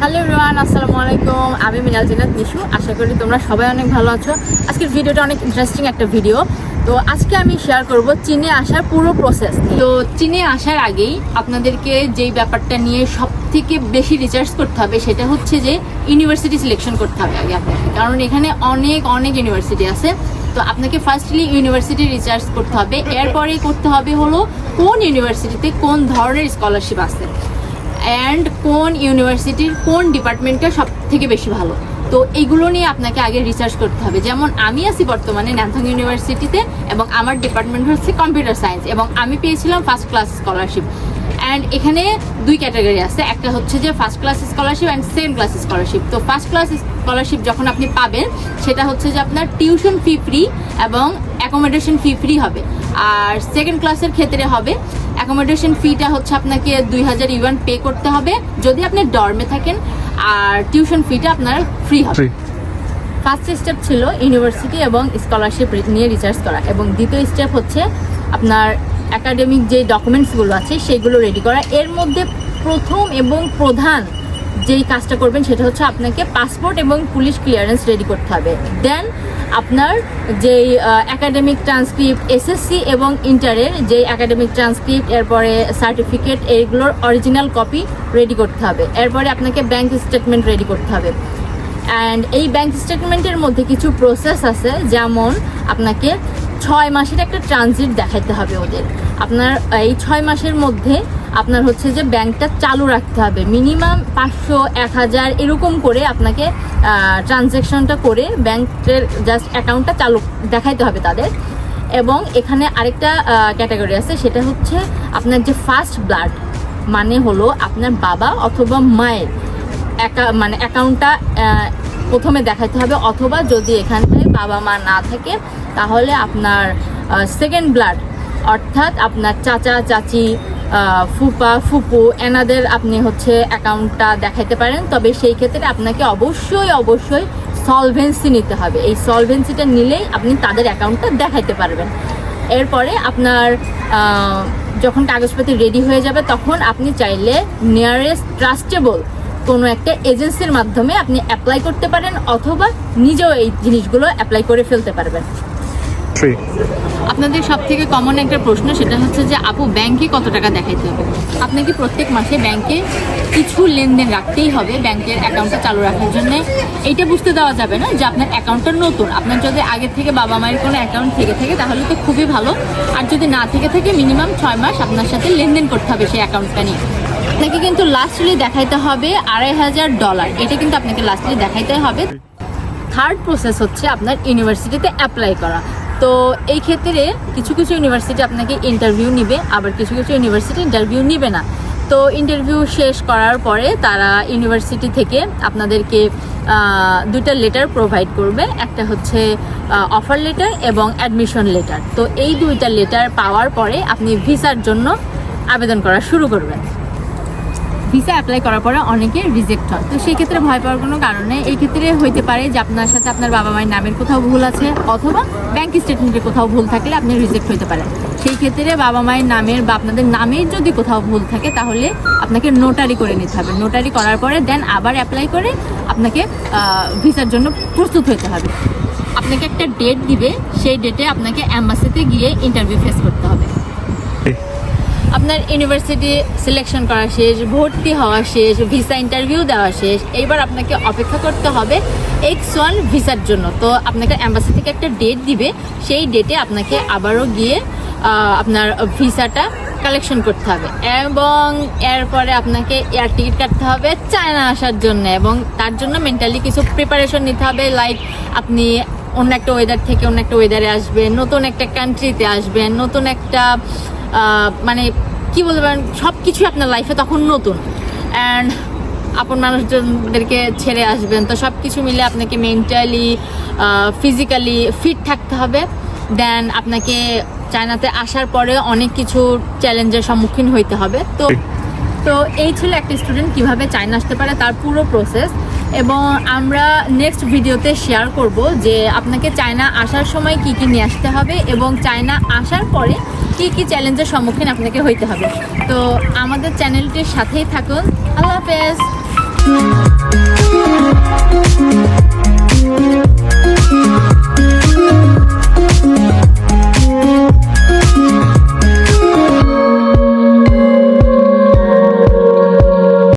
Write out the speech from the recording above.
Hello Rohan আসসালামু আলাইকুম। আমি মিনাল জিনাত নিশু। আশা করি তোমরা সবাই অনেক ভালো আছো। আজকের ভিডিওটা অনেক ইন্টারেস্টিং একটা ভিডিও তো আজকে আমি শেয়ার করব চীনে আসার পুরো প্রসেস তো চীনে আসার আগেই আপনাদেরকে যেই ব্যাপারটা নিয়ে সব থেকে বেশি রিসার্চ করতে হবে সেটা হচ্ছে যে ইউনিভার্সিটি সিলেকশন করতে হবে আগে আপনাকে। কারণ এখানে অনেক অনেক ইউনিভার্সিটি আছে। তো আপনাকে ফার্স্টলি ইউনিভার্সিটি রিসার্চ করতে হবে। এরপরে করতে হবে হলো কোন ইউনিভার্সিটিতে কোন ধরনের স্কলারশিপ আছে। অ্যান্ড কোন ইউনিভার্সিটির কোন ডিপার্টমেন্টটা সব থেকে বেশি ভালো? তো এইগুলো নিয়ে আপনাকে আগে রিসার্চ করতে হবে। যেমন আমি আছি বর্তমানে ন্যান্থং ইউনিভার্সিটিতে এবং আমার ডিপার্টমেন্ট হচ্ছে কম্পিউটার সায়েন্স এবং আমি পেয়েছিলাম ফার্স্ট ক্লাস স্কলারশিপ অ্যান্ড এখানে দুই ক্যাটাগরি আছে। একটা হচ্ছে যে first class scholarship and second class scholarship তো ফার্স্ট ক্লাস স্কলারশিপ যখন আপনি পাবেন, সেটা হচ্ছে যে আপনার টিউশন ফি ফ্রি এবং অ্যাকোমোডেশন ফি ফ্রি হবে। আর সেকেন্ড ক্লাসের ক্ষেত্রে হবে অ্যাকোমোডেশন ফিটা হচ্ছে আপনাকে দুই হাজার ইউয়ান পে করতে হবে যদি আপনি ডর্মে থাকেন আর টিউশন ফিটা আপনার ফ্রি হবে। ফার্স্ট স্টেপ ছিল ইউনিভার্সিটি এবং স্কলারশিপ নিয়ে রিসার্চ করা এবং দ্বিতীয় স্টেপ হচ্ছে আপনার একাডেমিক যে ডকুমেন্টসগুলো আছে সেগুলো রেডি করা। এর মধ্যে প্রথম এবং প্রধান যেই কাজটা করবেন সেটা হচ্ছে আপনাকে পাসপোর্ট এবং পুলিশ ক্লিয়ারেন্স রেডি করতে হবে। দেন আপনার যেই একাডেমিক ট্রান্সক্রিপ্ট এসএসসি এবং ইন্টারের যেই একাডেমিক ট্রান্সক্রিপ্ট এরপরে সার্টিফিকেট এইগুলোর অরিজিনাল কপি রেডি করতে হবে। এরপরে আপনাকে ব্যাংক স্টেটমেন্ট রেডি করতে হবে। অ্যান্ড এই ব্যাংক স্টেটমেন্টের মধ্যে কিছু প্রসেস আছে, যেমন আপনাকে ছয় মাসের একটা ট্রানজিট দেখাইতে হবে ওদের। আপনার, এই ছয় মাসের মধ্যে আপনার হচ্ছে যে ব্যাংকটা চালু রাখতে হবে। মিনিমাম পাঁচশো, এক হাজার এরকম করে আপনাকে ট্রানজ্যাকশনটা করে ব্যাংকের জাস্ট অ্যাকাউন্টটা চালু দেখাইতে হবে তাদের। এবং এখানে আরেকটা ক্যাটাগরি আছে, সেটা হচ্ছে আপনার যে ফার্স্ট ব্লাড মানে হলো আপনার বাবা অথবা মায়ের মানে অ্যাকাউন্টটা প্রথমে দেখাতে হবে। অথবা যদি এখানে বাবা মা না থাকে, তাহলে আপনার সেকেন্ড ব্লাড অর্থাৎ আপনার চাচা, চাচি ফুপা, ফুপু, এনাদের আপনি হচ্ছে অ্যাকাউন্টটা দেখাতে পারেন। তবে সেই ক্ষেত্রে আপনাকে অবশ্যই অবশ্যই সলভেন্সি নিতে হবে। এই সলভেন্সিটা নিলেই আপনি তাদের অ্যাকাউন্টটা দেখাইতে পারবেন। এরপরে আপনার যখন কাগজপাতি রেডি হয়ে যাবে, তখন আপনি চাইলে নিয়ারেস্ট ট্রাস্টেবল কোনো একটা এজেন্সির মাধ্যমে আপনি অ্যাপ্লাই করতে পারেন, অথবা নিজেও এই জিনিসগুলো অ্যাপ্লাই করে ফেলতে পারবেন। Free. আপনাদের সব থেকে কমন একটা প্রশ্ন, সেটা হচ্ছে যে, আপু ব্যাংকে কত টাকা দেখাইতে হবে? আপনাকে প্রত্যেক মাসে ব্যাংকে কিছু লেনদেন রাখতেই হবে ব্যাংকের অ্যাকাউন্টটা চালু রাখার জন্য। এইটা বুঝতে দেওয়া যাবে না যে, আপনার অ্যাকাউন্টটা নতুন। আপনার যদি আগে থেকে বাবা মায়ের কোনো অ্যাকাউন্ট থেকে থাকে, তাহলে তো খুবই ভালো। আর যদি না থেকে থাকে মিনিমাম ছয় মাস আপনার সাথে লেনদেন করতে হবে সেই অ্যাকাউন্টটা নিয়ে। আপনাকে কিন্তু লাস্টলি দেখাইতে হবে আড়াই হাজার ডলার এটা কিন্তু আপনাকে লাস্টলি দেখাইতে হবে। থার্ড প্রসেস হচ্ছে আপনার ইউনিভার্সিটিতে অ্যাপ্লাই করা। তো এই ক্ষেত্রে কিছু কিছু ইউনিভার্সিটি আপনাকে ইন্টারভিউ নিবে, আবার কিছু কিছু ইউনিভার্সিটি ইন্টারভিউ নিবে না। তো ইন্টারভিউ শেষ করার পরে তারা ইউনিভার্সিটি থেকে আপনাদেরকে দুইটা লেটার প্রোভাইড করবে। একটা হচ্ছে অফার লেটার এবং অ্যাডমিশন লেটার তো এই দুইটা লেটার পাওয়ার পরে আপনি ভিসার জন্য আবেদন করা শুরু করবেন। ভিসা অ্যাপ্লাই করার পরে অনেকে রিজেক্ট হয় তো সেই ক্ষেত্রে ভয় পাওয়ার কোনো কারণে এই ক্ষেত্রে হইতে পারে যে আপনার সাথে আপনার বাবা মায়ের নামের কোথাও ভুল আছে অথবা ব্যাংক স্টেটমেন্টের কোথাও ভুল থাকলে আপনি রিজেক্ট হইতে পারেন। সেই ক্ষেত্রে বাবা মায়ের নামের বা আপনাদের নামের যদি কোথাও ভুল থাকে তাহলে আপনাকে নোটারি করে নিতে হবে। নোটারি করার পরে দেন আবার অ্যাপ্লাই করে আপনাকে ভিসার জন্য প্রস্তুত হতে হবে। আপনাকে একটা ডেট দিবে, সেই ডেটে আপনাকে অ্যাম্বাসিতে গিয়ে ইন্টারভিউ ফেস করতে হবে। আপনার ইউনিভার্সিটি সিলেকশন করা শেষ, ভর্তি হওয়া শেষ ভিসা ইন্টারভিউ দেওয়া শেষ, এইবার আপনাকে অপেক্ষা করতে হবে এক্স ওয়ান ভিসার জন্য। তো আপনাকে অ্যাম্বাসি থেকে একটা ডেট দিবে, সেই ডেটে আপনাকে আবারও গিয়ে আপনার ভিসাটা কালেকশন করতে হবে। এবং এরপরে আপনাকে এয়ার টিকিট কাটতে হবে চায়না আসার জন্য, এবং তার জন্য মেন্টালি কিছু প্রিপারেশন নিতে হবে লাইক আপনি অন্য একটা ওয়েদার থেকে অন্য একটা ওয়েদারে আসবেন, নতুন একটা কান্ট্রিতে আসবেন, নতুন একটা মানে কি বলবেন সব কিছু আপনার লাইফে তখন নতুন। অ্যান্ড আপন মানুষজনদেরকে ছেড়ে আসবেন। তো সব কিছু মিলে আপনাকে মেন্টালি ফিজিক্যালি ফিট থাকতে হবে। দেন আপনাকে চায়নাতে আসার পরে অনেক কিছু চ্যালেঞ্জের সম্মুখীন হইতে হবে। তো তো এই ছিল একটা স্টুডেন্ট কীভাবে চায়না আসতে পারে তার পুরো প্রসেস এবং আমরা নেক্সট ভিডিওতে শেয়ার করব যে আপনাকে চায়না আসার সময় কি কি নিয়ে আসতে হবে এবং চায়না আসার পরে কি কি চ্যালেঞ্জের সম্মুখীন আপনাকে হইতে হবে। তো আমাদের চ্যানেলটির সাথেই থাকুন। আল্লাহ হাফেজ।